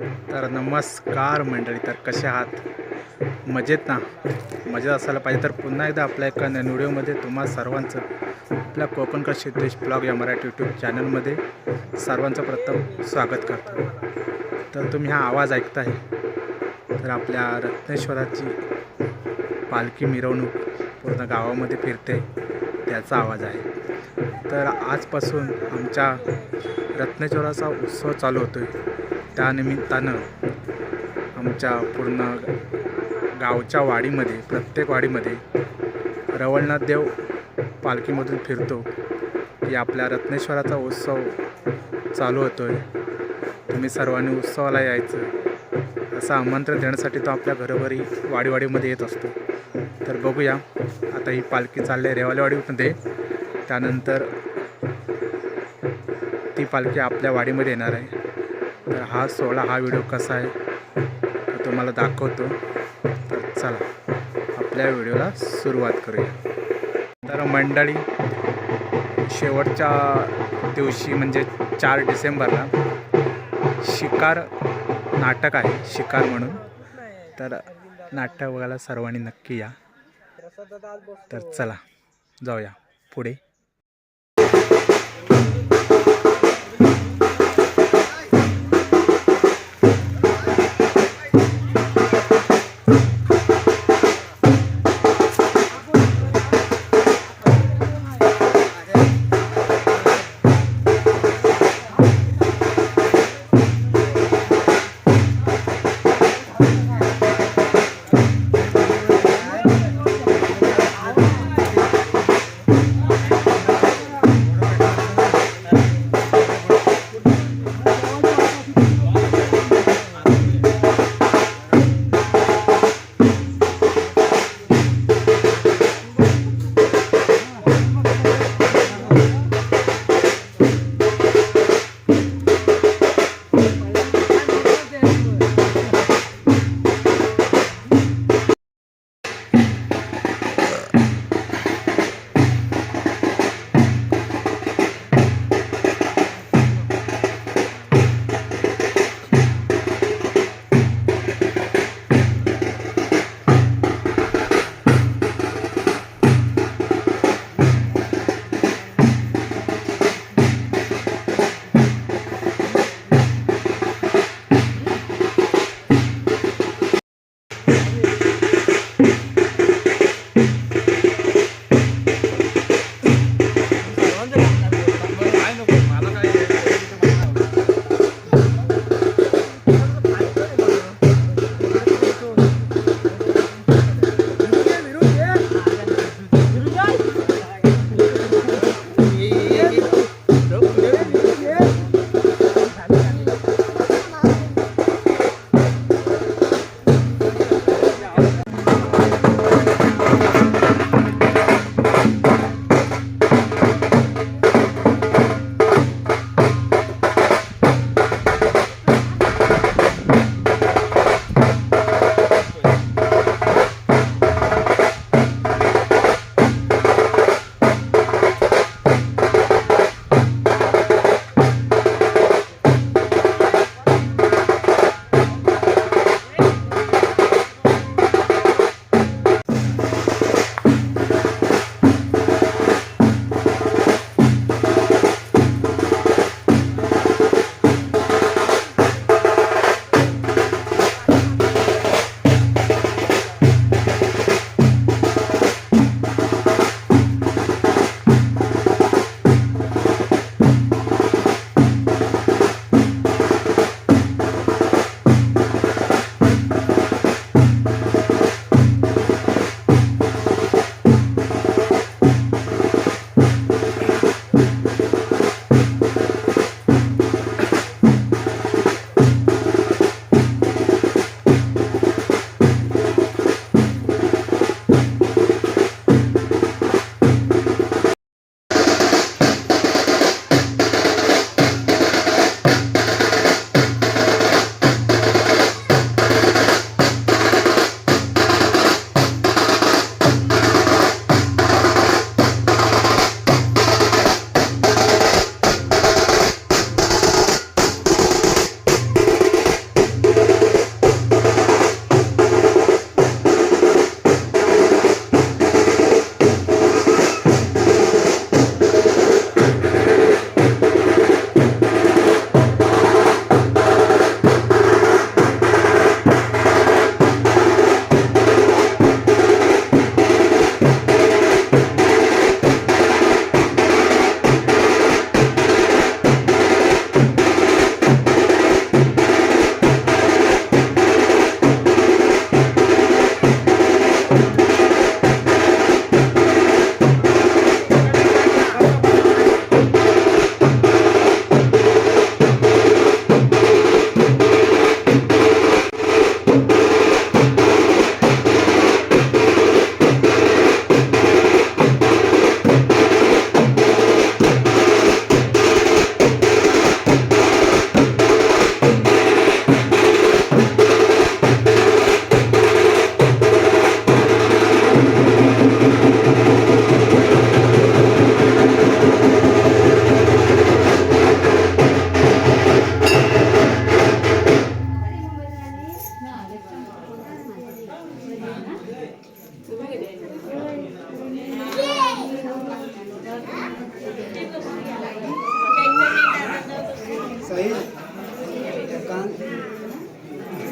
तर नमस्कार मंडळी तर कसे आहात? मजेत ना? मजेत असायला पाहिजे. तर पुन्हा एकदा आपल्या एका नवीन व्हिडिओमध्ये तुम्हा सर्वांचं आपल्या कोकणकर सिद्धेश ब्लॉग या मराठी यूट्यूब चॅनलमध्ये सर्वांचं प्रथम स्वागत करतो. तर तुम्ही हा आवाज ऐकताय तर आपल्या रत्नेश्वराची पालखी मिरवणूक पूर्ण गावामध्ये फिरते त्याचा आवाज आहे. तर आजपासून आमच्या रत्नेश्वराचा उत्सव चालू होतो आहे त्यानिमित्तानं आमच्या पूर्ण गावच्या वाडीमध्ये प्रत्येक वाडीमध्ये रवळनाथ देव पालखीमधून फिरतो. की आपल्या रत्नेश्वराचा उत्सव चालू होतो आहे तुम्ही सर्वांनी उत्सवाला यायचं. असं आमंत्रण देण्यासाठी तो आपल्या घरोघरी वाडीवाडीमध्ये येत असतो. तर बघूया आता ही पालखी चालली आहे रेवालेवाडीमध्ये. त्यानंतर ती पालखी आपल्या वाडीमध्ये येणार आहे. तर हा सोहळा हा व्हिडिओ कसा आहे तो तुम्हाला दाखवतो. तर चला आपल्या व्हिडिओला सुरुवात करूया. तर मंडळी शेवटच्या दिवशी म्हणजे चार डिसेंबरला शिकार नाटक आहे शिकार म्हणून. तर नाटक बघायला सर्वांनी नक्की या. तर चला जाऊया पुढे.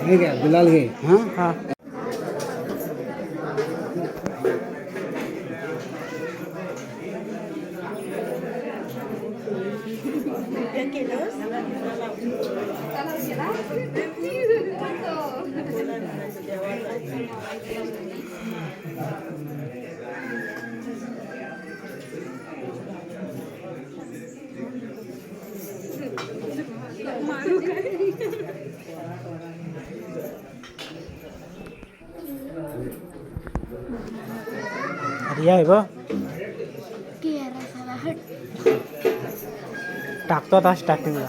हे घ्या गुलाल घे. हां? आहे बा टाकतो आता स्टार्टिंगला.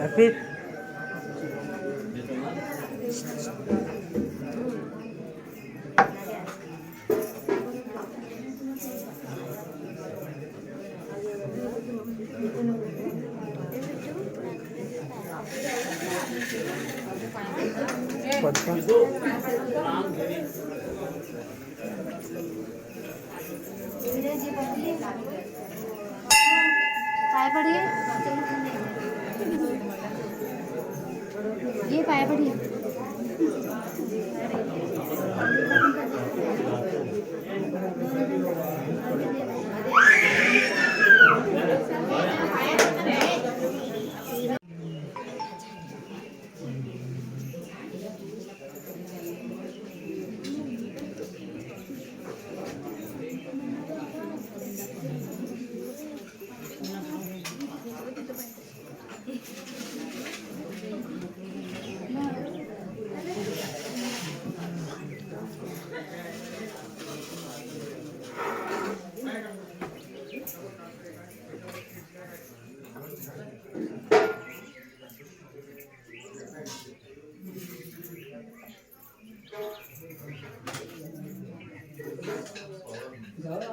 हॅपी पाय पडिए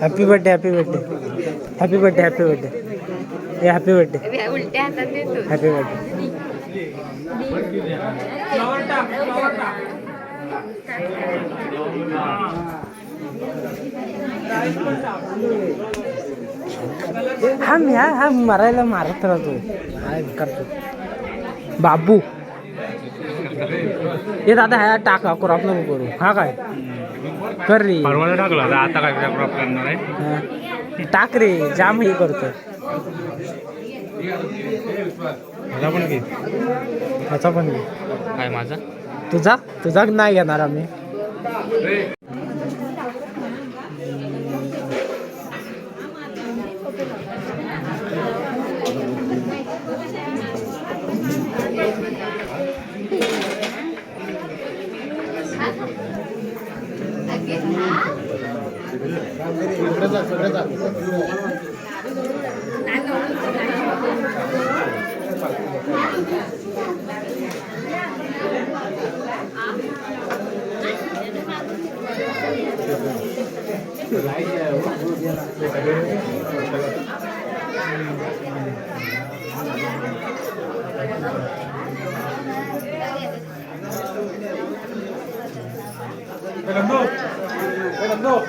happy birthday happy birthday happy birthday happy birthday हे हॅपी बर्थडे हॅपी बर्थडे हा मी हा हा मरायला मारत राहतो. हाय करतो? बाबू. हे दादा ह्या टाका क्रॉप नको करू. हा काय? कर रे. परवाला टाकला आता काय क्रॉप करणार आहे. टाक रे जाम हे करतो. मला पण घे. ह्याचा पण घे. काय माझा? तुझा? तुझा नाही घेणार आम्ही. Pero no, pero no.